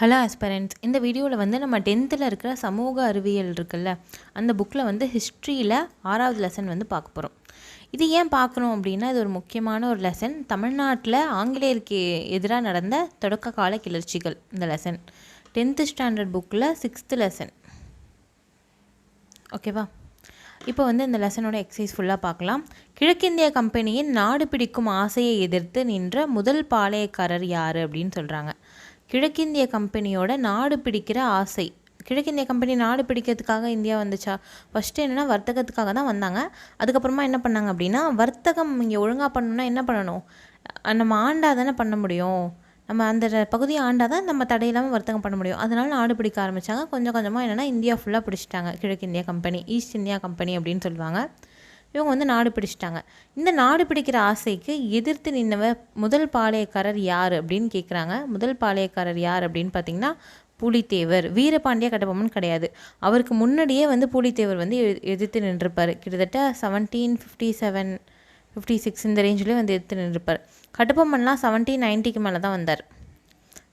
Hello ஆஸ்பரண்ட்ஸ் இந்த வீடியோவில் வந்து நம்ம டென்த்தில் இருக்கிற சமூக அறிவியல் இருக்குல்ல அந்த புக்கில் வந்து ஹிஸ்ட்ரியில் ஆறாவது லெசன் வந்து பார்க்க போகிறோம் இது ஏன் பார்க்கணும் அப்படின்னா இது ஒரு முக்கியமான ஒரு லெசன் தமிழ்நாட்டில் ஆங்கிலேயருக்கு எதிராக நடந்த தொடக்க கால கிளர்ச்சிகள் இந்த லெசன் டென்த்து ஸ்டாண்டர்ட் புக்கில் சிக்ஸ்த்து லெசன் ஓகேவா இப்போ வந்து இந்த லெசனோட எக்ஸசைஸ் ஃபுல்லாக பார்க்கலாம். கிழக்கிந்திய கம்பெனியின் நாடு பிடிக்கும் ஆசையை எதிர்த்து நின்ற முதல் பாளையக்காரர் யார் அப்படின்னு சொல்கிறாங்க கிழக்கிந்திய கம்பெனியோட நாடு பிடிக்கிற ஆசை. கிழக்கிந்திய கம்பெனி நாடு பிடிக்கிறதுக்காக இந்தியா வந்துச்சா? ஃபஸ்ட்டு என்னென்னா வர்த்தகத்துக்காக தான் வந்தாங்க. அதுக்கப்புறமா என்ன பண்ணாங்க அப்படின்னா வர்த்தகம் இங்கே ஒழுங்காக பண்ணணும்னா என்ன பண்ணணும்? நம்ம ஆண்டா தானே பண்ண முடியும்? நம்ம அந்த பகுதியை ஆண்டால் தான் நம்ம தடையில்லாமல் வர்த்தகம் பண்ண முடியும். அதனால நாடு பிடிக்க ஆரம்பித்தாங்க கொஞ்சம் கொஞ்சமாக என்னென்னா இந்தியா ஃபுல்லாக பிடிச்சிட்டாங்க. கிழக்கிந்தியா கம்பெனி ஈஸ்ட் இந்தியா கம்பெனி அப்படின்னு சொல்லுவாங்க. இவங்க வந்து நாடு பிடிச்சிட்டாங்க. இந்த நாடு பிடிக்கிற ஆசைக்கு எதிர்த்து நின்னவர் முதல் பாளையக்காரர் யார் அப்படின்னு கேட்குறாங்க முதல் பாளையக்காரர் யார் அப்படின்னு பார்த்தீங்கன்னா புலித்தேவர். வீரபாண்டிய கட்டபொம்மன் கிடையாது. அவருக்கு முன்னாடியே வந்து புலித்தேவர் வந்து எதிர்த்து நின்றுப்பார். கிட்டத்தட்ட seventeen fifty seven fifty six இந்த ரேஞ்சிலே வந்து எதிர்த்து நின்றுப்பார். கட்டபொம்மன்லாம் செவன்டீன் நைன்ட்டிக்கு மேலே தான் வந்தார்.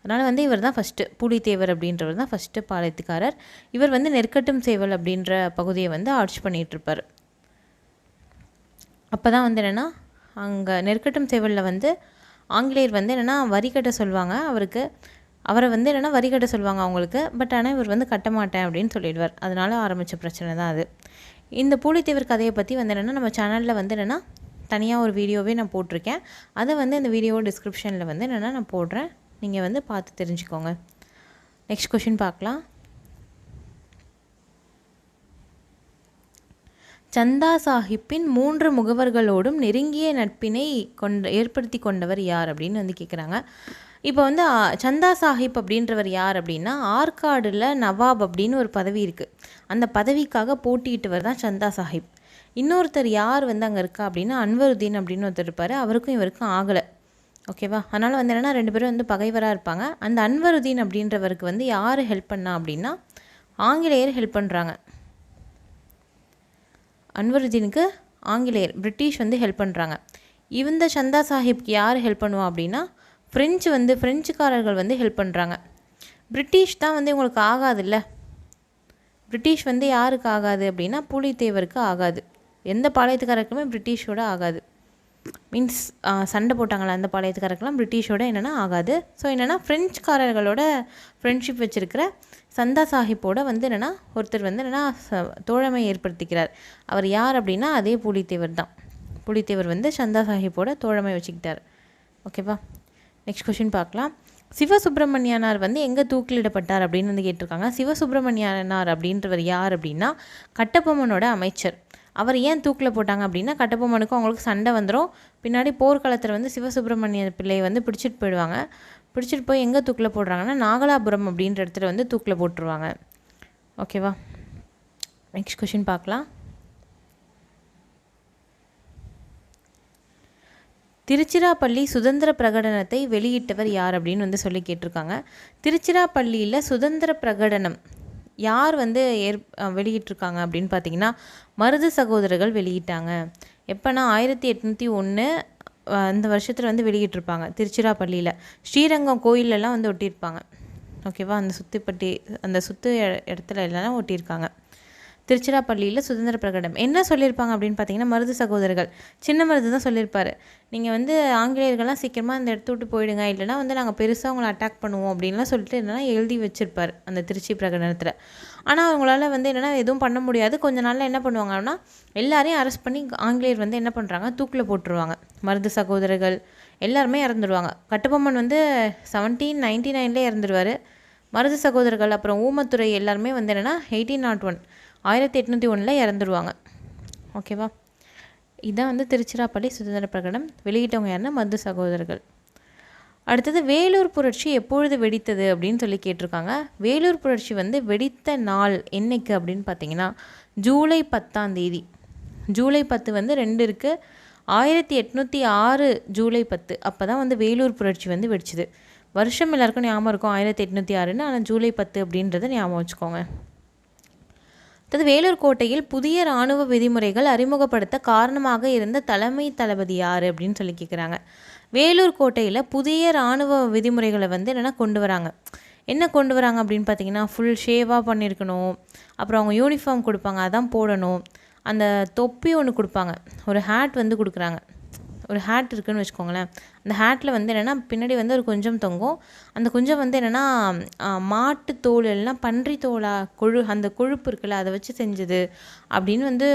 அதனால் வந்து இவர் தான் ஃபஸ்ட்டு பூலித்தேவர் அப்படின்றவர் தான் ஃபஸ்ட்டு பாளையத்துக்காரர். இவர் வந்து நெற்கட்டும் சேவல் அப்படின்ற பகுதியை வந்து ஆட்சி பண்ணிகிட்ருப்பார் இருப்பார். அப்போ தான் வந்து என்னென்னா அங்கே நெற்கட்டும் சேவலில் வந்து ஆங்கிலேயர் வந்து என்னென்னா வரி கட்ட சொல்லுவாங்க அவருக்கு. அவரை வந்து என்னென்னா வரி கட்ட சொல்லுவாங்க அவங்களுக்கு. பட் ஆனால் இவர் வந்து கட்ட மாட்டேன் அப்படின்னு சொல்லிடுவார். அதனால் ஆரம்பித்த பிரச்சனை தான் அது. இந்த பூலித்தேவர் கதையை பற்றி வந்து என்னென்னா நம்ம சேனலில் வந்து என்னென்னா தனியாக ஒரு வீடியோவே நான் போட்டிருக்கேன். அதை வந்து இந்த வீடியோ டிஸ்கிரிப்ஷனில் வந்து என்னென்னா நான் போடுறேன். நீங்கள் வந்து பார்த்து தெரிஞ்சுக்கோங்க. நெக்ஸ்ட் கொஷின் பார்க்கலாம். சந்தா சாஹிப்பின் மூன்று முகவர்களோடும் நெருங்கிய நட்பினை கொண்ட ஏற்படுத்தி கொண்டவர் யார் அப்படின்னு வந்து கேட்குறாங்க இப்போ வந்து சந்தா சாஹிப் அப்படின்றவர் யார் அப்படின்னா ஆற்காடில் நவாப் அப்படின்னு ஒரு பதவி இருக்குது அந்த பதவிக்காக போட்டியிட்டவர் தான் சந்தா சாஹிப். இன்னொருத்தர் யார் வந்து அங்கே இருக்கா அப்படின்னா அன்வருதீன் அப்படின்னு ஒருத்தர் இருப்பார். அவருக்கும் இவருக்கும் ஆகலை. ஓகேவா அதனால் வந்து என்னென்னா ரெண்டு பேரும் வந்து பகைவராக இருப்பாங்க. அந்த அன்வருதீன் அப்படின்றவருக்கு வந்து யார் ஹெல்ப் பண்ணா அப்படின்னா ஆங்கிலேயர் ஹெல்ப் பண்ணுறாங்க அன்வருதீனுக்கு ஆங்கிலேயர் பிரிட்டிஷ் வந்து ஹெல்ப் பண்ணுறாங்க இந்த சந்தா சாஹிப்க்கு யார் ஹெல்ப் பண்ணுவா அப்படின்னா ஃப்ரெஞ்சு வந்து ஃப்ரெஞ்சுக்காரர்கள் வந்து ஹெல்ப் பண்ணுறாங்க பிரிட்டிஷ் தான் வந்து இவங்களுக்கு ஆகாதுல்ல. பிரிட்டிஷ் வந்து யாருக்கு ஆகாது அப்படின்னா பூலித்தேவருக்கு ஆகாது. எந்த பாளையத்துக்காரருக்குமே பிரிட்டிஷோட ஆகாது. மீன்ஸ் சண்டை போட்டாங்களா அந்த பாளையத்துக்காரருக்கெல்லாம் பிரிட்டிஷோட என்னென்னா ஆகாது. ஸோ என்னென்னா ஃப்ரெஞ்சுக்காரர்களோட ஃப்ரெண்ட்ஷிப் வச்சுருக்கிற சந்தா சாஹிப்போட வந்து என்னென்னா ஒருத்தர் வந்து என்னென்னா ச- தோழமை ஏற்படுத்திக்கிறார். அவர் யார் அப்படின்னா அதே புலித்தேவர் தான். புலித்தேவர் வந்து சந்தா சாஹிப்போட தோழமை வச்சுக்கிட்டார். ஓகேவா நெக்ஸ்ட் கொஷின் பார்க்கலாம். சிவசுப்பிரமணியனார் வந்து எங்கே தூக்கிலிடப்பட்டார் அப்படின்னு வந்து கேட்டிருக்காங்க. சிவசுப்பிரமணியனார் அப்படின்றவர் யார் அப்படின்னா கட்டபொம்மனோட அமைச்சர். அவர் ஏன் தூக்கில் போட்டாங்க அப்படின்னா கட்டபொம்மனுக்கும் அவங்களுக்கு சண்டை வந்துடும் பின்னாடி போர்க்காலத்தில் வந்து சிவசுப்பிரமணிய பிள்ளையை வந்து பிடிச்சிட்டு போயிடுவாங்க. பிடிச்சிட்டு போய் எங்கே தூக்கில் போடுறாங்கன்னா நாகலாபுரம் அப்படின்ற இடத்துல வந்து தூக்கில் போட்டுருவாங்க. ஓகேவா நெக்ஸ்ட் கொஷின் பார்க்கலாம். திருச்சிராப்பள்ளி சுதந்திர பிரகடனத்தை வெளியிட்டவர் யார் அப்படின்னு வந்து சொல்லி கேட்டிருக்காங்க. திருச்சிராப்பள்ளியில் சுதந்திர பிரகடனம் யார் வந்து ஏற் வெளியிட்டிருக்காங்க அப்படின்னு பார்த்தீங்கன்னா மருது சகோதரர்கள் வெளியிட்டாங்க. எப்போனா ஆயிரத்தி எட்நூற்றி ஒன்று அந்த வருஷத்தில் வந்து வெளியிட்டிருப்பாங்க திருச்சிராப்பள்ளியில். ஸ்ரீரங்கம் கோயிலெல்லாம் வந்து ஒட்டியிருப்பாங்க. ஓகேவா? அந்த சுத்துப்பட்டி அந்த சுத்து இடத்துல எல்லாம் ஒட்டியிருக்காங்க. திருச்சிராப்பள்ளியில் சுதந்திர பிரகடனம் என்ன சொல்லியிருப்பாங்க அப்படின்னு பார்த்தீங்கன்னா மருது சகோதரர்கள். சின்ன மருது தான் சொல்லியிருப்பார். நீங்கள் வந்து ஆங்கிலேயர்கள்லாம் சீக்கிரமாக அந்த இடத்த விட்டு போயிடுங்க. இல்லைனா வந்து நாங்கள் பெருசாக அவங்கள அட்டாக் பண்ணுவோம் அப்படின்லாம் சொல்லிட்டு என்னென்னா எழுதி வச்சிருப்பார் அந்த திருச்சி பிரகடனத்தில். ஆனால் அவங்களால வந்து என்னென்னா எதுவும் பண்ண முடியாது. கொஞ்ச நாளில் என்ன பண்ணுவாங்கன்னா எல்லாரையும் அரெஸ்ட் பண்ணி ஆங்கிலேயர் வந்து என்ன பண்ணுறாங்க தூக்கில் போட்டுருவாங்க. மருது சகோதரர்கள் எல்லாருமே இறந்துடுவாங்க கட்டபொம்மன் வந்து செவன்டீன் நைன்டி நைன்லேயே இறந்துடுவார் மருது சகோதரர்கள் அப்புறம் ஊமத்துறை எல்லாருமே வந்து என்னென்னா எயிட்டீன் நாட் ஒன் ஆயிரத்தி எட்நூற்றி ஒன்றில் இறந்துருவாங்க. ஓகேவா இதான் வந்து திருச்சிராப்பள்ளி சுதந்திர பிரகடனம். வெளியிட்டவங்க யாருன்னா மது சகோதரர்கள். அடுத்தது வேலூர் புரட்சி எப்பொழுது வெடித்தது அப்படின்னு சொல்லி கேட்டிருக்காங்க. வேலூர் புரட்சி வந்து வெடித்த நாள் என்னைக்கு அப்படின்னு பார்த்தீங்கன்னா ஜூலை பத்தாம் தேதி. ஜூலை பத்து வந்து ரெண்டு இருக்குது ஆயிரத்தி எட்நூற்றி ஆறு ஜூலை பத்து. அப்போ தான் வந்து வேலூர் புரட்சி வந்து வெடிச்சுது. வருஷம் எல்லாருக்கும் ஞாபகம் இருக்கும் ஆயிரத்தி எட்நூற்றி ஆறுன்னு. ஆனால் ஜூலை பத்து அப்படின்றத ஞாபகம் வச்சுக்கோங்க. அதாவது வேலூர் கோட்டையில் புதிய இராணுவ விதிமுறைகள் அறிமுகப்படுத்த காரணமாக இருந்த தலைமை தளபதி யார் அப்படின்னு சொல்லி கேட்குறாங்க வேலூர் கோட்டையில் புதிய இராணுவ விதிமுறைகளை வந்து என்னென்னா கொண்டு வராங்க? என்ன கொண்டு வராங்க அப்படின்னு பார்த்தீங்கன்னா ஃபுல் ஷேவாக பண்ணியிருக்கணும் அப்புறம் அவங்க யூனிஃபார்ம் கொடுப்பாங்க அதான் போடணும். அந்த தொப்பி ஒன்று கொடுப்பாங்க. ஒரு ஹேட் வந்து கொடுக்குறாங்க. ஒரு ஹேட் இருக்குதுன்னு வச்சுக்கோங்களேன். அந்த ஹேட்டில் வந்து என்னென்னா பின்னாடி வந்து ஒரு கொஞ்சம் தொங்கும். அந்த கொஞ்சம் வந்து என்னென்னா மாட்டு தோல் இல்லைனா பன்றி தோலா கொழு அந்த கொழுப்பு இருக்குல்ல அதை வச்சு செஞ்சது அப்படின்னு வந்து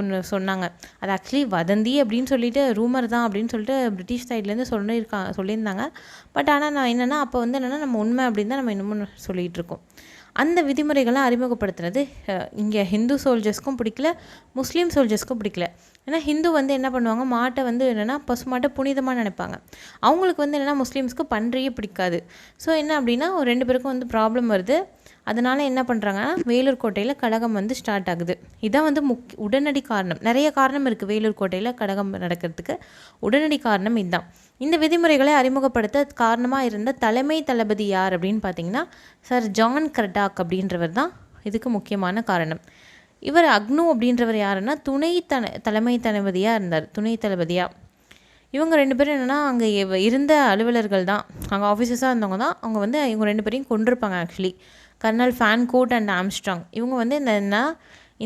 ஒன்று சொன்னாங்க. அது ஆக்சுவலி வதந்தி அப்படின்னு சொல்லிட்டு ரூமர் தான் அப்படின்னு சொல்லிட்டு பிரிட்டிஷ் சைட்லேருந்து சொல்லியிருக்கா சொல்லியிருந்தாங்க. பட் ஆனால் நான் என்னென்னா அப்போ வந்து என்னென்னா நம்ம உண்மை அப்படின்னு தான் நம்ம இன்னமும் சொல்லிகிட்டு இருக்கோம். அந்த விதிமுறைகள்லாம் அறிமுகப்படுத்துனது இங்கே ஹிந்து சோல்ஜர்ஸ்க்கும் பிடிக்கல முஸ்லீம் சோல்ஜர்ஸ்க்கும் பிடிக்கல. ஏன்னா ஹிந்து வந்து என்ன பண்ணுவாங்க மாட்டை வந்து என்னென்னா பசு மாட்டை புனிதமாக நினைப்பாங்க. அவங்களுக்கு வந்து என்னென்னா முஸ்லீம்ஸ்க்கு பன்றியே பிடிக்காது. ஸோ என்ன அப்படின்னா ஒரு ரெண்டு பேருக்கும் வந்து ப்ராப்ளம் வருது. அதனால் என்ன பண்ணுறாங்கன்னா வேலூர் கோட்டையில் கழகம் வந்து ஸ்டார்ட் ஆகுது. இதான் வந்து முக் உடனடி காரணம். நிறைய காரணம் இருக்குது வேலூர் கோட்டையில் கழகம் நடக்கிறதுக்கு. உடனடி காரணம் இதுதான் இந்த விதிமுறைகளை அறிமுகப்படுத்த காரணமாக இருந்த தலைமை தளபதி யார் அப்படின்னு பார்த்தீங்கன்னா சார் ஜான் கர்டாக் அப்படின்றவர் தான் இதுக்கு முக்கியமான காரணம். இவர் அக்னு அப்படின்றவர் யாருன்னா துணை தன தலைமை தளபதியாக இருந்தார். துணை தளபதியாக இவங்க ரெண்டு பேரும் என்னென்னா அங்கே இருந்த அலுவலர்கள் தான். அங்கே ஆஃபீஸர்ஸாக இருந்தவங்க தான் அவங்க வந்து இவங்க ரெண்டு பேரையும் கொண்டிருப்பாங்க actually colonel Fancourt and Armstrong. இவங்க வந்து இந்த என்ன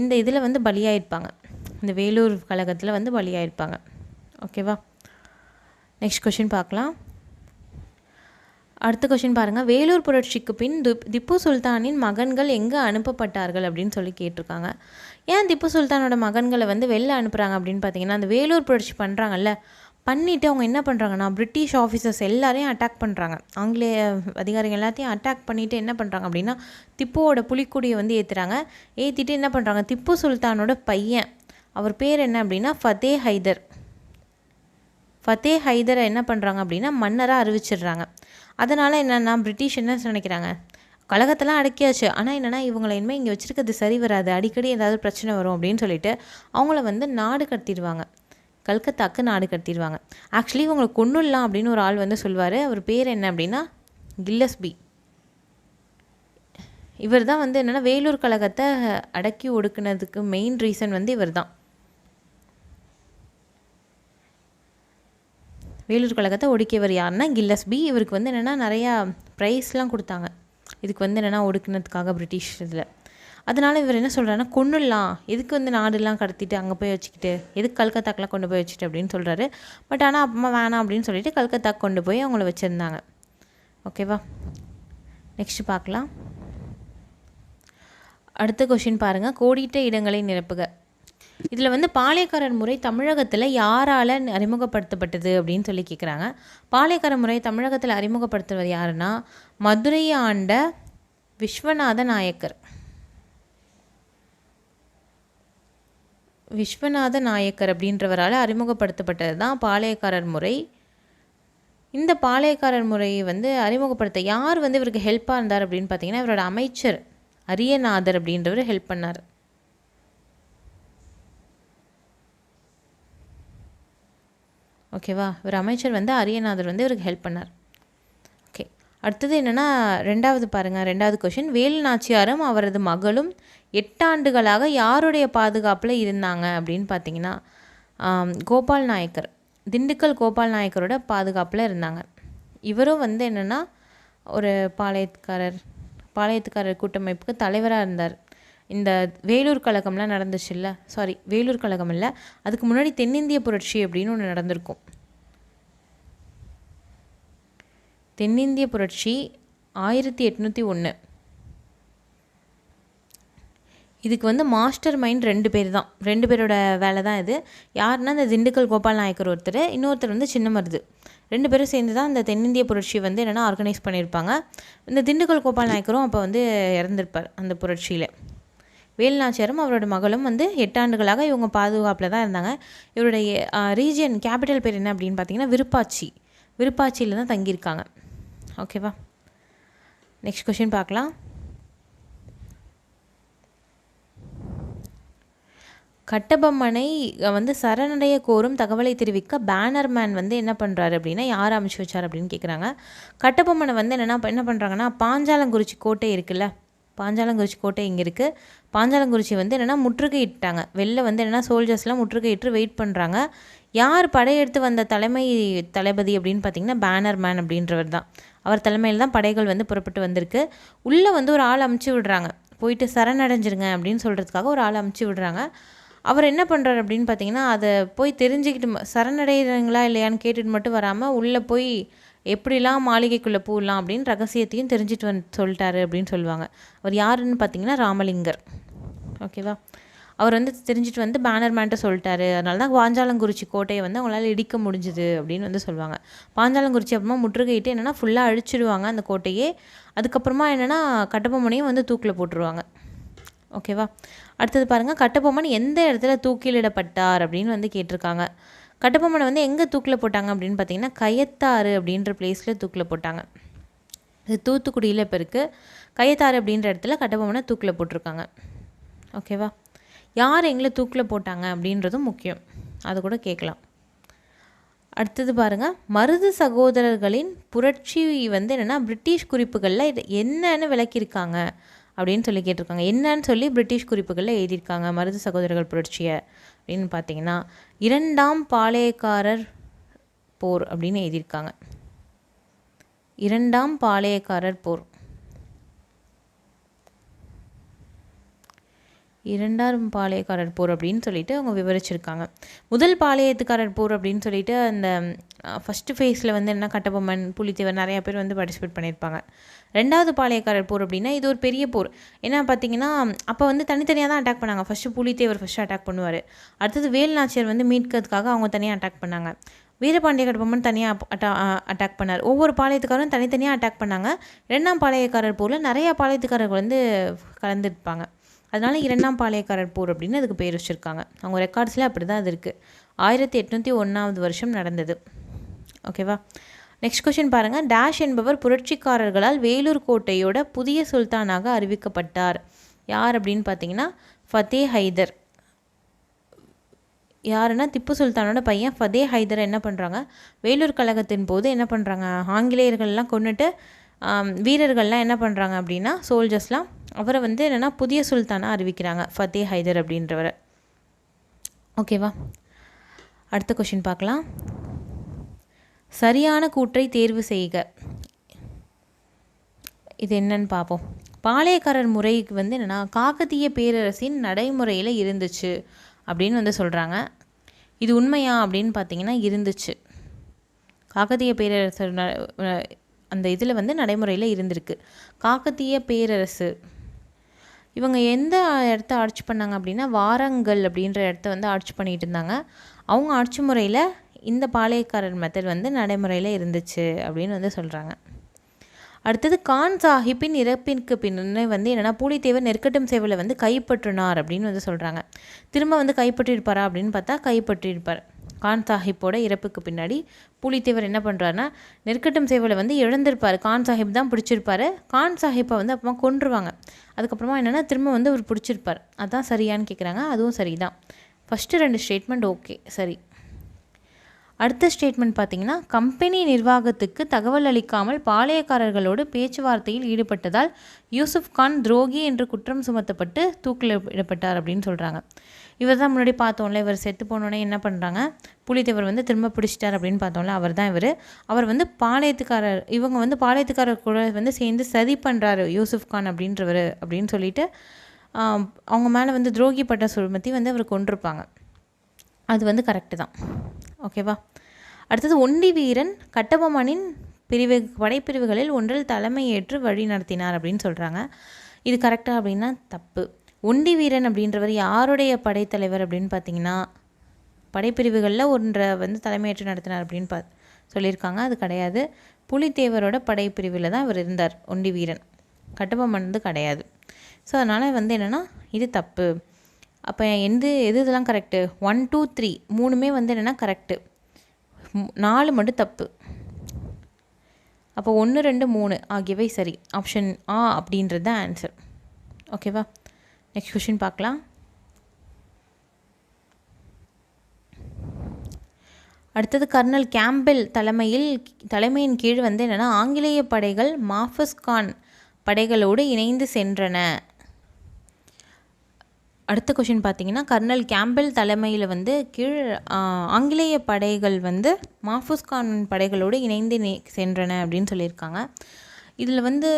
இந்த இதில் வந்து பலியாயிருப்பாங்க. இந்த வேலூர் கழகத்தில் வந்து பலியாயிருப்பாங்க. ஓகேவா நெக்ஸ்ட் கொஷின் பார்க்கலாம். அடுத்த கொஷின் பாருங்கள் வேலூர் புரட்சிக்கு பின் திப் திப்பு சுல்தானின் மகன்கள் எங்கே அனுப்பப்பட்டார்கள் அப்படின்னு சொல்லி கேட்டிருக்காங்க. ஏன் திப்பு சுல்தானோட மகன்களை வந்து வெளில அனுப்புகிறாங்க அப்படின்னு பார்த்தீங்கன்னா அந்த வேலூர் புரட்சி பண்ணுறாங்கல்ல பண்ணிவிட்டு அவங்க என்ன பண்ணுறாங்கன்னா பிரிட்டிஷ் ஆஃபீஸர்ஸ் எல்லாரையும் அட்டாக் பண்ணுறாங்க ஆங்கிலேய அதிகாரிகள் எல்லாத்தையும் அட்டாக் பண்ணிவிட்டு என்ன பண்ணுறாங்க அப்படின்னா திப்புவோட புலிக்கொடியை வந்து ஏற்றுறாங்க ஏற்றிட்டு என்ன பண்ணுறாங்க திப்பு சுல்தானோட பையன். அவர் பேர் என்ன அப்படின்னா ஃபதே ஹைதர். ஃபத்தே ஹைதரை என்ன பண்ணுறாங்க அப்படின்னா மன்னராக அறிவிச்சிடுறாங்க. அதனால் என்னென்னா பிரிட்டிஷ் என்ன நினைக்கிறாங்க? கழகத்தெல்லாம் அடக்கியாச்சு. ஆனால் என்னென்னா இவங்களை இனிமேல் இங்கே வச்சுருக்கிறது சரி வராது. அடிக்கடி ஏதாவது பிரச்சனை வரும் அப்படின்னு சொல்லிட்டு அவங்கள வந்து நாடு கடத்திடுவாங்க. கல்கத்தாக்கு நாடு கடத்திடுவாங்க ஆக்சுவலி இவங்களை கொண்டுடலாம் அப்படின்னு ஒரு ஆள் வந்து சொல்லுவார் அவர் பேர் என்ன அப்படின்னா கில்லஸ்பி. இவர் தான் வந்து என்னென்னா வேலூர் கழகத்தை அடக்கி ஒடுக்குனதுக்கு மெயின் ரீசன் வந்து இவர் தான் வேலூர் கழகத்தை ஒடுக்கியவர் யாருன்னா கில்லஸ்பி. இவருக்கு வந்து என்னென்னா நிறையா ப்ரைஸ்லாம் கொடுத்தாங்க. இதுக்கு வந்து என்னென்னா ஒடுக்குனதுக்காக பிரிட்டிஷ் இதில் அதனால் இவர் என்ன சொல்கிறாருன்னா கொண்டுடலாம் எதுக்கு வந்து நாடுலாம் கடத்திட்டு அங்கே போய் வச்சுக்கிட்டு? எதுக்கு கல்கத்தாக்கெலாம் கொண்டு போய் வச்சுட்டு? அப்படின்னு சொல்கிறாரு பட் ஆனால் அம்மா வேணாம் அப்படின்னு சொல்லிட்டு கல்கத்தாக்கு கொண்டு போய் அவங்கள வச்சுருந்தாங்க. ஓகேவா நெக்ஸ்ட் பார்க்கலாம். அடுத்த கொஷின் பாருங்கள் கோடிட்ட இடங்களை நிரப்புக. இதில் வந்து பாளையக்காரர் முறை தமிழகத்தில் யாரால் அறிமுகப்படுத்தப்பட்டது அப்படின்னு சொல்லி கேட்குறாங்க பாளையக்காரர் முறை தமிழகத்தில் அறிமுகப்படுத்துவது யாருன்னா மதுரையை ஆண்ட விஸ்வநாத நாயக்கர். விஸ்வநாத நாயக்கர் அப்படின்றவரால் அறிமுகப்படுத்தப்பட்டது தான் பாளையக்காரர் முறை. இந்த பாளையக்காரர் முறையை வந்து அறிமுகப்படுத்த யார் வந்து இவருக்கு ஹெல்ப்பாக இருந்தார் அப்படின்னு பார்த்தீங்கன்னா இவரோட அமைச்சர் அரியநாதர் அப்படின்றவர் ஹெல்ப் பண்ணார். ஓகேவா? இவர் அமைச்சர் வந்து அரியநாதர் வந்து இவருக்கு ஹெல்ப் பண்ணார். ஓகே. அடுத்தது என்னென்னா ரெண்டாவது பாருங்கள் ரெண்டாவது கொஷின் வேலு நாச்சியாரும் அவரது மகளும் எட்டாண்டுகளாக யாருடைய பாதுகாப்பில் இருந்தாங்க அப்படின்னு பார்த்தீங்கன்னா கோபால் நாயக்கர். திண்டுக்கல் கோபால் நாயக்கரோட பாதுகாப்பில் இருந்தாங்க. இவரும் வந்து என்னென்னா ஒரு பாளையத்துக்காரர் பாளையத்துக்காரர் கூட்டமைப்புக்கு தலைவராக இருந்தார். இந்த வேலூர் கழகம்லாம் நடந்துச்சுல்ல சாரி வேலூர் கழகம் இல்லை அதுக்கு முன்னாடி தென்னிந்திய புரட்சி அப்படின்னு ஒன்று நடந்திருக்கும். தென்னிந்திய புரட்சி ஆயிரத்தி எட்நூற்றி ஒன்று இதுக்கு வந்து மாஸ்டர் மைண்ட் ரெண்டு பேர் தான். ரெண்டு பேரோட வேலை தான் இது. யாருன்னா இந்த திண்டுக்கல் கோபால் நாயக்கர் ஒருத்தர் இன்னொருத்தர் வந்து சின்னமருது. ரெண்டு பேரும் சேர்ந்து தான் இந்த தென்னிந்திய புரட்சி வந்து என்னென்னா ஆர்கனைஸ் பண்ணியிருப்பாங்க. இந்த திண்டுக்கல் கோபால் நாயக்கரும் அப்போ வந்து இறந்துருப்பார் அந்த புரட்சியில். வேலுநாச்சியாரும் அவரோட மகளும் வந்து எட்டாண்டுகளாக இவங்க பாதுகாப்பில் தான் இருந்தாங்க. இவருடைய ரீஜியன் கேபிட்டல் பேர் என்ன அப்படின்னு பார்த்தீங்கன்னா விருப்பாச்சி. விருப்பாச்சியில் தான் தங்கியிருக்காங்க. ஓகேவா நெக்ஸ்ட் கொஷின் பார்க்கலாம். கட்டபொம்மனை வந்து சரணடைய கோரும் தகவலை தெரிவிக்க பேனர்மேன் வந்து என்ன பண்ணுறாரு அப்படின்னா யார் அமைச்சு வச்சார் அப்படின்னு கேட்குறாங்க கட்டபொம்மனை வந்து என்னென்னா என்ன பண்ணுறாங்கன்னா பாஞ்சாலங்குறிச்சி கோட்டை இருக்குல்ல பாஞ்சாலங்குறிச்சி கோட்டை இங்கே இருக்குது பாஞ்சாலங்குறிச்சி வந்து என்னென்னா முற்றுகையிட்டாங்க வெளில வந்து என்னென்னா சோல்ஜர்ஸ்லாம் முற்றுகையிட்டு வெயிட் பண்ணுறாங்க யார் படையெடுத்து வந்த தலைமை தளபதி அப்படின்னு பார்த்தீங்கன்னா பேனர் மேன் அப்படின்றவர் தான். அவர் தலைமையில் தான் படைகள் வந்து புறப்பட்டு வந்திருக்கு. உள்ளே வந்து ஒரு ஆள் அமுச்சு விடுறாங்க. போயிட்டு சரணடைஞ்சிருங்க அப்படின்னு சொல்கிறதுக்காக ஒரு ஆள் அமுச்சு விடுறாங்க. அவர் என்ன பண்ணுறாரு அப்படின்னு பார்த்தீங்கன்னா அதை போய் தெரிஞ்சுக்கிட்டு சரணடைகிறாங்களா இல்லையான்னு கேட்டுட்டு மட்டும் வராமல் உள்ளே போய் எப்படிலாம் மாளிகைக்குள்ளே போகலாம் அப்படின்னு ரகசியத்தையும் தெரிஞ்சுட்டு வந்து சொல்லிட்டாரு அப்படின்னு சொல்லுவாங்க. அவர் யாருன்னு பார்த்தீங்கன்னா ராமலிங்கர். ஓகேவா? அவர் வந்து தெரிஞ்சுட்டு வந்து பேனர் மேன்ட்ட சொல்லிட்டாரு. அதனால தான் பாஞ்சாலங்குறிச்சி கோட்டையை வந்து அவங்களால இடிக்க முடிஞ்சுது அப்படின்னு வந்து சொல்லுவாங்க. பாஞ்சாலங்குறிச்சி அப்புறமா முற்றுகையிட்டு என்னென்னா ஃபுல்லாக அழிச்சிடுவாங்க அந்த கோட்டையே. அதுக்கப்புறமா என்னென்னா கட்டபொம்மனையும் வந்து தூக்கில் போட்டுருவாங்க. ஓகேவா? அடுத்தது பாருங்கள் கட்டபொம்மன் எந்த இடத்துல தூக்கிலிடப்பட்டார் அப்படின்னு வந்து கேட்டிருக்காங்க. கட்டபொம்மனை வந்து எங்கே தூக்கில் போட்டாங்க அப்படின்னு பார்த்தீங்கன்னா கயத்தாறு அப்படின்ற பிளேஸில் தூக்கில் போட்டாங்க. இது தூத்துக்குடியில் இப்போ இருக்குது கயத்தாறு அப்படின்ற இடத்துல கட்டபொம்மனை தூக்கில் போட்டிருக்காங்க. ஓகேவா? யார் எங்களை தூக்கில் போட்டாங்க அப்படின்றதும் முக்கியம். அது கூட கேட்கலாம். அடுத்தது பாருங்கள் மருது சகோதரர்களின் புரட்சி வந்து என்னென்னா பிரிட்டிஷ் குறிப்புகளில் என்னென்னு என்னன்னு விளக்கியிருக்காங்க. அப்படின்னு சொல்லி கேட்டிருக்காங்க. என்னன்னு சொல்லி பிரிட்டிஷ் குறிப்புகளில் எழுதியிருக்காங்க. மருது சகோதரர்கள் புரட்சியை அப்படின்னு பார்த்தீங்கன்னா இரண்டாம் பாளையக்காரர் போர் அப்படின்னு எழுதியிருக்காங்க. இரண்டாம் பாளையக்காரர் போர். இரண்டாம் பாளையக்காரர் போர் அப்படின்னு சொல்லிட்டு அவங்க விவரிச்சிருக்காங்க. முதல் பாளையத்துக்காரர் போர் அப்படின்னு சொல்லிட்டு அந்த ஃபஸ்ட்டு ஃபேஸில் வந்து என்ன கட்டபொம்மன் புலித்தேவர் நிறையா பேர் வந்து பார்ட்டிசிபேட் பண்ணியிருப்பாங்க. ரெண்டாவது பாளையக்காரர் போர் அப்படின்னா இது ஒரு பெரிய போர். ஏன்னா பார்த்தீங்கன்னா அப்போ வந்து தனித்தனியாக தான் அட்டாக் பண்ணாங்க. ஃபஸ்ட்டு புலித்தேவர் ஃபஸ்ட்டு அட்டாக் பண்ணுவார். அடுத்தது வேல்நாச்சியார் வந்து மீட்கிறதுக்காக அவங்க தனியாக அட்டாக் பண்ணாங்க. வீரபாண்டிய கட்டபொம்மன் தனியாக அட்டா அட்டாக் பண்ணார். ஒவ்வொரு பாளையத்துக்காரரும் தனித்தனியாக அட்டாக் பண்ணாங்க. இரண்டாம் பாளையக்காரர் போரில் நிறையா பாளையத்துக்காரர்கள் வந்து கலந்துருப்பாங்க. அதனால் இரண்டாம் பாளையக்காரர் போர் அப்படின்னு அதுக்கு பேர் வச்சுருக்காங்க. அவங்க ரெக்கார்ட்ஸில் அப்படி தான் அது இருக்குது ஆயிரத்தி எட்நூற்றி ஒன்றாவது வருஷம் நடந்தது. ஓகேவா நெக்ஸ்ட் கொஷின் பாருங்கள் டேஷ் என்பவர் புரட்சிக்காரர்களால் வேலூர் கோட்டையோட புதிய சுல்தானாக அறிவிக்கப்பட்டார். யார் அப்படின்னு பார்த்தீங்கன்னா ஃபதே ஹைதர். யாருன்னா திப்பு சுல்தானோட பையன் ஃபதே ஹைதர் என்ன பண்ணுறாங்க வேலூர் கழகத்தின் போது என்ன பண்ணுறாங்க ஆங்கிலேயர்கள்லாம் கொண்டுட்டு வீரர்கள்லாம் என்ன பண்ணுறாங்க அப்படின்னா சோல்ஜர்ஸ்லாம் அவரை வந்து என்னென்னா புதிய சுல்தானாக அறிவிக்கிறாங்க ஃபத்தே ஹைதர் அப்படின்றவரை. ஓகேவா அடுத்த கொஷின் பார்க்கலாம். சரியான கூற்றை தேர்வு செய்க. இது என்னன்னு பார்ப்போம். பாளையக்காரர் முறைக்கு வந்து என்னென்னா காக்கத்திய பேரரசின் நடைமுறையில் இருந்துச்சு அப்படின்னு வந்து சொல்கிறாங்க இது உண்மையா அப்படின்னு பார்த்தீங்கன்னா இருந்துச்சு. காக்கத்திய பேரரசர் அந்த இதில் வந்து நடைமுறையில் இருந்திருக்கு. காக்கத்திய பேரரசு. இவங்க எந்த இடத்த ஆட்சி பண்ணாங்க அப்படின்னா வாரங்கல் அப்படின்ற இடத்த வந்து ஆட்சி பண்ணிட்டு இருந்தாங்க. அவங்க ஆட்சி முறையில் இந்த பாளையக்காரர் மெத்தட் வந்து நடைமுறையில் இருந்துச்சு அப்படின்னு வந்து சொல்கிறாங்க அடுத்தது கான் சாஹிப்பின் இறப்பிற்கு பின்னே வந்து என்னென்னா பூலித்தேவர் நெற்கட்டும் சேவலை வந்து கைப்பற்றினார் அப்படின்னு வந்து சொல்கிறாங்க திரும்ப வந்து கைப்பற்றியிருப்பாரா அப்படின்னு பார்த்தா கைப்பற்றியிருப்பார். கான் சாஹிப்போட இறப்புக்கு பின்னாடி பூலித்தேவர் என்ன பண்ணுறாருன்னா நெற்கட்டும் சேவலை வந்து இழந்திருப்பார் கான் சாஹிப் தான் பிடிச்சிருப்பாரு. கான் சாஹிப்பை வந்து அப்புறமா கொன்றுவாங்க. அதுக்கப்புறமா என்னென்னா திரும்ப வந்து அவர் பிடிச்சிருப்பார். அதான் சரியான்னு கேட்குறாங்க அதுவும் சரிதான். ஃபஸ்ட்டு ரெண்டு ஸ்டேட்மெண்ட் ஓகே சரி. அடுத்த ஸ்டேட்மெண்ட் பார்த்தீங்கன்னா கம்பெனி நிர்வாகத்துக்கு தகவல் அளிக்காமல் பாளையக்காரர்களோடு பேச்சுவார்த்தையில் ஈடுபட்டதால் யூசுப் கான் துரோகி என்று குற்றம் சுமத்தப்பட்டு தூக்கில் இடப்பட்டார் அப்படின்னு சொல்கிறாங்க இவர் தான் முன்னாடி பார்த்தோம்ல இவர் செத்து போனோடனே என்ன பண்ணுறாங்க புலித்தேவர் வந்து திரும்ப பிடிச்சிட்டார் அப்படின்னு பார்த்தோம்ல அவர் தான் இவர். அவர் வந்து பாளையத்துக்காரர் இவங்க வந்து பாளையத்துக்காரர் கூட வந்து சேர்ந்து சதி பண்ணுறாரு யூசுப் கான் அப்படின்றவர் அப்படின்னு சொல்லிட்டு அவங்க மேலே வந்து துரோகி பட்ட சுமத்தி வந்து அவர் கொண்டிருப்பாங்க அது வந்து கரெக்டு தான். ஓகேவா அடுத்தது ஒண்டி வீரன் கட்டபொம்மனின் பிரிவு படைப்பிரிவுகளில் ஒன்றில் தலைமை ஏற்று வழி நடத்தினார் அப்படின்னு சொல்கிறாங்க இது கரெக்டாக அப்படின்னா தப்பு. ஒண்டி வீரன் அப்படின்றவர் யாருடைய படைத்தலைவர் அப்படின்னு பார்த்தீங்கன்னா படைப்பிரிவுகளில் ஒன்றை வந்து தலைமையேற்று நடத்தினார் அப்படின்னு பா சொல்லியிருக்காங்க. அது கிடையாது. புலித்தேவரோட படைப்பிரிவில் தான் இவர் இருந்தார் ஒண்டி வீரன். கட்டபொம்மன் வந்து கிடையாது. ஸோ அதனால் வந்து என்னென்னா இது தப்பு. அப்போ எந்த எது இதெல்லாம் கரெக்டு ஒன் டூ த்ரீ மூணுமே வந்து என்னென்னா கரெக்டு நாலு மட்டும் தப்பு. அப்போ ஒன்று ரெண்டு மூணு ஆகியவை சரி. ஆப்ஷன் ஆ அப்படின்றது தான் ஆன்சர் ஓகேவா நெக்ஸ்ட் கொஷின் பார்க்கலாம். அடுத்தது கர்னல் கேம்பெல் தலைமையில் தலைமையின் கீழ் வந்து என்னென்னா ஆங்கிலேய படைகள் மாஃபஸ்கான் படைகளோடு இணைந்து சென்றன. அடுத்த கொஷின் பார்த்தீங்கன்னா கர்னல் கேம்பெல் தலைமையில் வந்து கீழ் ஆங்கிலேய படைகள் வந்து மாஃபுஸ்கான் படைகளோடு இணைந்து சென்றன அப்படின்னு சொல்லியிருக்காங்க. இதில் வந்து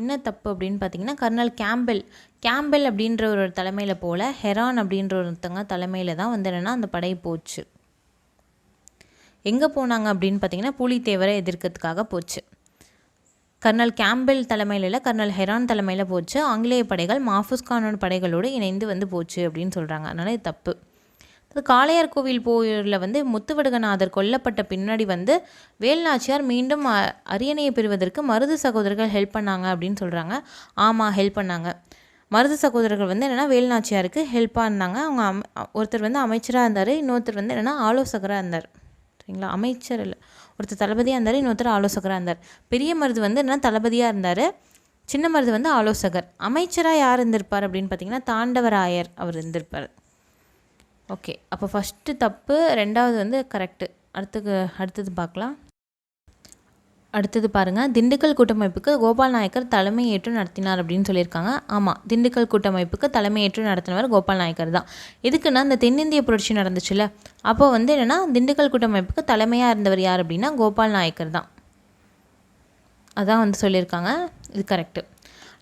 என்ன தப்பு அப்படின்னு பார்த்தீங்கன்னா கர்னல் கேம்பெல் கேம்பல் அப்படின்ற ஒரு தலைமையில் போல் ஹெரான் அப்படின்ற ஒருத்தவங்க தலைமையில் தான் வந்து என்னென்னா அந்த படை போச்சு. எங்கே போனாங்க அப்படின்னு பார்த்தீங்கன்னா புலித்தேவரை எதிர்க்கிறதுக்காக போச்சு. கர்னல் கேம்பெல் தலைமையில் இல்லை கர்னல் ஹெரான் தலைமையில் போச்சு. ஆங்கிலேய படைகள் மாஃபூஸ் கானோட படைகளோடு இணைந்து வந்து போச்சு அப்படின்னு சொல்கிறாங்க அதனால் இது தப்பு. அது காளையார் கோவில் போரில் வந்து முத்துவடுகநாதர் கொல்லப்பட்ட பின்னாடி வந்து வேல்நாச்சியார் மீண்டும் அ- அரியணையை பெறுவதற்கு மருது சகோதரர்கள் ஹெல்ப் பண்ணாங்க அப்படின்னு சொல்கிறாங்க ஆமாம் ஹெல்ப் பண்ணாங்க. மருது சகோதரர்கள் வந்து என்னென்னா வேலுநாச்சியாருக்கு ஹெல்ப்பாக இருந்தாங்க. அவங்க அம் ஒருத்தர் வந்து அமைச்சராக இருந்தார் இன்னொருத்தர் வந்து என்னென்னா ஆலோசகராக இருந்தார். சரிங்களா? அமைச்சர் இல்லை ஒருத்தர் தளபதியாக இருந்தார் இன்னொருத்தர் ஆலோசகராக இருந்தார். பெரிய மருது வந்து என்னென்னா தளபதியாக இருந்தார். சின்ன மருது வந்து ஆலோசகர். அமைச்சராக யார் இருந்திருப்பார் அப்படின்னு பார்த்தீங்கன்னா தாண்டவராயர் அவர் இருந்திருப்பார். ஓகே அப்போ ஃபஸ்ட்டு தப்பு ரெண்டாவது வந்து கரெக்டு அடுத்து அடுத்தது பார்க்கலாம். அடுத்தது பாருங்கள் திண்டுக்கல் கூட்டமைப்புக்கு கோபால் நாயக்கர் தலைமை ஏற்று நடத்தினார் அப்படின்னு சொல்லியிருக்காங்க. ஆமாம் திண்டுக்கல் கூட்டமைப்புக்கு தலைமை ஏற்று நடத்தினவர் கோபால் நாயக்கர் தான். எதுக்குன்னா இந்த தென்னிந்திய புரட்சி நடந்துச்சுல்ல. அப்போ வந்து என்னென்னா திண்டுக்கல் கூட்டமைப்புக்கு தலைமையாக இருந்தவர் யார் அப்படின்னா கோபால் நாயக்கர் தான். அதான் வந்து சொல்லியிருக்காங்க. இது கரெக்டு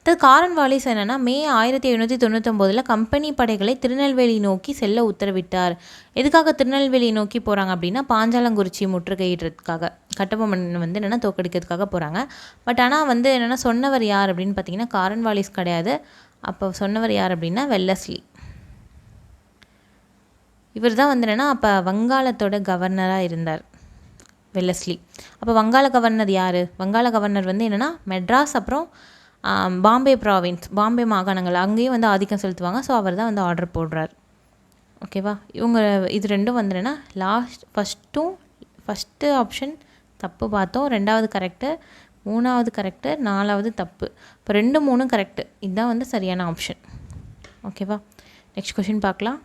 அடுத்தது காரன் வாலிஸ் என்னென்னா மே ஆயிரத்தி எழுநூற்றி தொண்ணூத்தொம்போதில் கம்பெனி படைகளை திருநெல்வேலி நோக்கி செல்ல உத்தரவிட்டார். எதுக்காக திருநெல்வேலி நோக்கி போகிறாங்க அப்படின்னா பாஞ்சாலங்குறிச்சி முற்றுகையிடுறதுக்காக. கட்டபொம்மன் வந்து என்னென்னா தோக்கடிக்கிறதுக்காக போகிறாங்க பட் ஆனால் வந்து என்னென்னா சொன்னவர் யார் அப்படின்னு பார்த்தீங்கன்னா காரன் வாலிஸ் கிடையாது. அப்போ சொன்னவர் யார் அப்படின்னா வெல்லஸ்லி இவர் தான் வந்து என்னென்னா அப்போ வங்காளத்தோட கவர்னராக இருந்தார் வெல்லஸ்லி அப்போ வங்காள கவர்னர் யார்? வங்காள கவர்னர் வந்து என்னென்னா மெட்ராஸ் அப்புறம் பாம்பே ப்ராவின்ஸ் பாம்பே மாகாணங்கள் அங்கேயும் வந்து ஆதிக்கம் செலுத்துவாங்க. ஸோ அவர் தான் வந்து ஆர்டர் போடுறார். ஓகேவா இவங்க இது ரெண்டும் வந்துடுன்னா லாஸ்ட் ஃபஸ்ட்டும் ஃபஸ்ட்டு ஆப்ஷன் தப்பு பார்த்தோம். ரெண்டாவது கரெக்டு மூணாவது கரெக்டு நாலாவது தப்பு. இப்போ ரெண்டு மூணும் கரெக்டு இதுதான் வந்து சரியான ஆப்ஷன் ஓகேவா நெக்ஸ்ட் கொஷின் பார்க்கலாம்.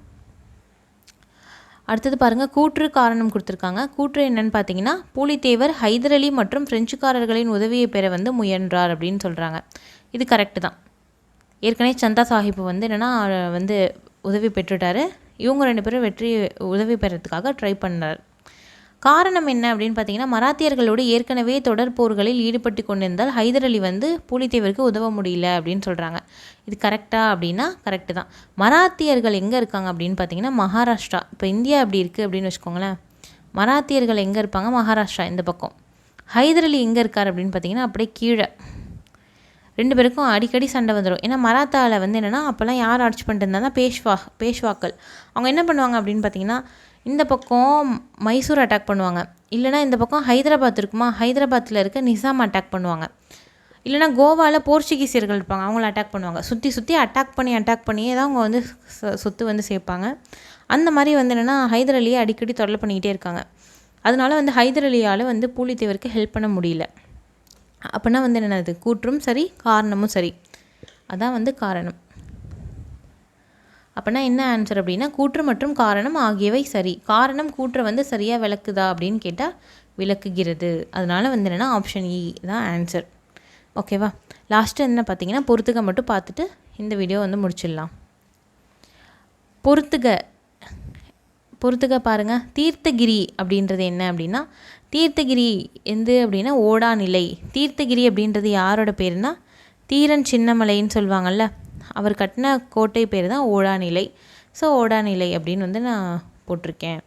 அடுத்தது பாருங்கள் கூற்று காரணம் கொடுத்துருக்காங்க. கூற்று என்னன்னு பார்த்தீங்கன்னா பூலித்தேவர் ஹைதரலி மற்றும் பிரெஞ்சுக்காரர்களின் உதவியை பெற வந்து முயன்றார் அப்படின்னு சொல்கிறாங்க இது கரெக்டு தான். ஏற்கனவே சந்தா சாஹிப் வந்து என்னென்னா வந்து உதவி பெற்றுட்டார். இவங்க ரெண்டு பேரும் வெற்றி உதவி பெறத்துக்காக ட்ரை பண்ணார் காரணம் என்ன அப்படின்னு பார்த்தீங்கன்னா மராத்தியர்களோடு ஏற்கனவே தொடர் போர்களில் ஈடுபட்டு கொண்டிருந்தால் ஹைதர் அலி வந்து பூலித்தேவருக்கு உதவ முடியல அப்படின்னு சொல்கிறாங்க இது கரெக்டா அப்படின்னா கரெக்டு தான். மராத்தியர்கள் எங்கே இருக்காங்க அப்படின்னு பார்த்தீங்கன்னா மகாராஷ்டிரா. இப்போ இந்தியா அப்படி இருக்குது அப்படின்னு வச்சுக்கோங்களேன். மராத்தியர்கள் எங்கே இருப்பாங்க? மகாராஷ்டிரா இந்த பக்கம். ஹைதர் அலி எங்கே இருக்கார் அப்படின்னு பார்த்தீங்கன்னா அப்படியே கீழே. ரெண்டு பேருக்கும் அடிக்கடி சண்டை வந்துடும் ஏன்னா மராத்தாவில் வந்து என்னென்னா அப்போல்லாம் யார் ஆட்சி பண்ணிட்டு தான் பேஷ்வா பேஷ்வாக்கள். அவங்க என்ன பண்ணுவாங்க அப்படின்னு பார்த்தீங்கன்னா இந்த பக்கம் மைசூர் அட்டாக் பண்ணுவாங்க. இல்லைனா இந்த பக்கம் ஹைதராபாத் இருக்குமா? ஹைதராபாத்தில் இருக்க நிசாம் அட்டாக் பண்ணுவாங்க. இல்லைனா கோவாவில் போர்ச்சுகீசியர்கள் இருப்பாங்க அவங்கள அட்டாக் பண்ணுவாங்க. சுற்றி சுற்றி அட்டாக் பண்ணி அட்டாக் பண்ணியே தான் அவங்க வந்து சொத்து வந்து சேர்ப்பாங்க. அந்த மாதிரி வந்து என்னென்னா ஹைதர் அலியை அடிக்கடி தொல்லை பண்ணிக்கிட்டே இருக்காங்க. அதனால வந்து ஹைதர் அலியால் வந்து பூலித்தேவருக்கு ஹெல்ப் பண்ண முடியல. அப்படின்னா வந்து என்னது? கூற்றும் சரி காரணமும் சரி. அதான் வந்து காரணம். அப்போனா என்ன ஆன்சர் அப்படின்னா கூற்று மற்றும் காரணம் ஆகியவை சரி. காரணம் கூற்றை வந்து சரியாக விளக்குதா அப்படின்னு கேட்டால் விளக்குகிறது. அதனால் வந்து என்னென்னா ஆப்ஷன் இ e தான் ஆன்சர் ஓகேவா லாஸ்ட்டு என்ன பார்த்தீங்கன்னா பொறுத்துக்க மட்டும் பார்த்துட்டு இந்த வீடியோ வந்து முடிச்சிடலாம். பொறுத்துக. பொறுத்துக்க பாருங்கள் தீர்த்தகிரி அப்படின்றது என்ன அப்படின்னா தீர்த்தகிரி எது அப்படின்னா ஓடா நிலை தீர்த்தகிரி அப்படின்றது யாரோட பேருனா தீரன் சின்னமலைன்னு சொல்லுவாங்கள்ல அவர் கட்டின கோட்டை பேர் தான் ஓடாநிலை. ஸோ ஓடாநிலை அப்படின்னு வந்து நான் போட்டிருக்கேன்.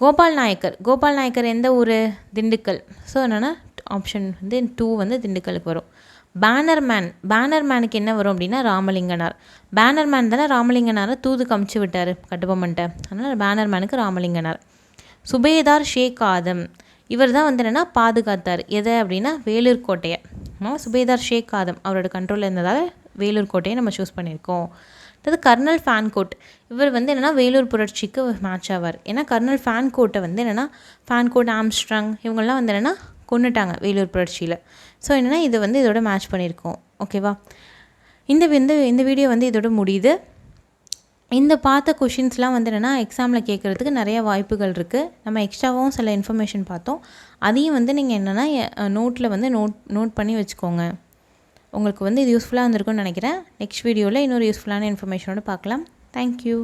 கோபால் நாயக்கர். கோபால் நாயக்கர் எந்த ஊர்? திண்டுக்கல். ஸோ என்னென்னா ஆப்ஷன் வந்து டூ வந்து திண்டுக்கலுக்கு வரும். பேனர்மேன் பேனர்மேனுக்கு பேனர் மேனுக்கு என்ன வரும் அப்படின்னா ராமலிங்கனார். பேனர்மேன் தானே ராமலிங்கனாரை தூது கமிச்சு விட்டார் கட்டுப்பமன்ட்ட அதனால் பேனர் மேனுக்கு ராமலிங்கனார். சுபேதார் ஷேக் ஆதம் இவர் தான் வந்து என்னென்னா பாதுகாத்தார். எதை அப்படின்னா வேலூர் கோட்டையை. சுபேதார் ஷேக் ஆதம் அவரோட கண்ட்ரோலில் இருந்ததால் வேலூர் கோட்டையை நம்ம சூஸ் பண்ணியிருக்கோம். அடுத்தது கர்னல் ஃபேன் கோட் இவர் வந்து என்னென்னா வேலூர் புரட்சிக்கு மேட்ச் ஆவார். ஏன்னா கர்னல் ஃபேன் கோட்டை வந்து என்னென்னா ஃபேன் கோட் ஆம்ஸ்ட்ராங் இவங்கெல்லாம் வந்து என்னென்னா கொன்னுட்டாங்க வேலூர் புரட்சியில். ஸோ என்னென்னா இது வந்து இதோட மேட்ச் பண்ணியிருக்கோம். ஓகேவா இந்த வந்து இந்த வீடியோ வந்து இதோட முடியுது. இந்த பார்த்த கொஷின்ஸ்லாம் வந்து என்னென்னா எக்ஸாமில் கேட்குறதுக்கு நிறைய வாய்ப்புகள் இருக்குது நம்ம எக்ஸ்ட்ராவும் சில இன்ஃபர்மேஷன் பார்த்தோம். அதையும் வந்து நீங்கள் என்னென்னா நோட்டில் வந்து நோட் நோட் பண்ணி வச்சுக்கோங்க. உங்களுக்கு வந்து இது யூஸ்ஃபுல்லாக இருந்திருக்கும்னு நினைக்கிறேன். நெக்ஸ்ட் வீடியோவில் இன்னொரு யூஸ்ஃபுல்லான இன்ஃபர்மேஷனோட பார்க்கலாம். தேங்க்யூ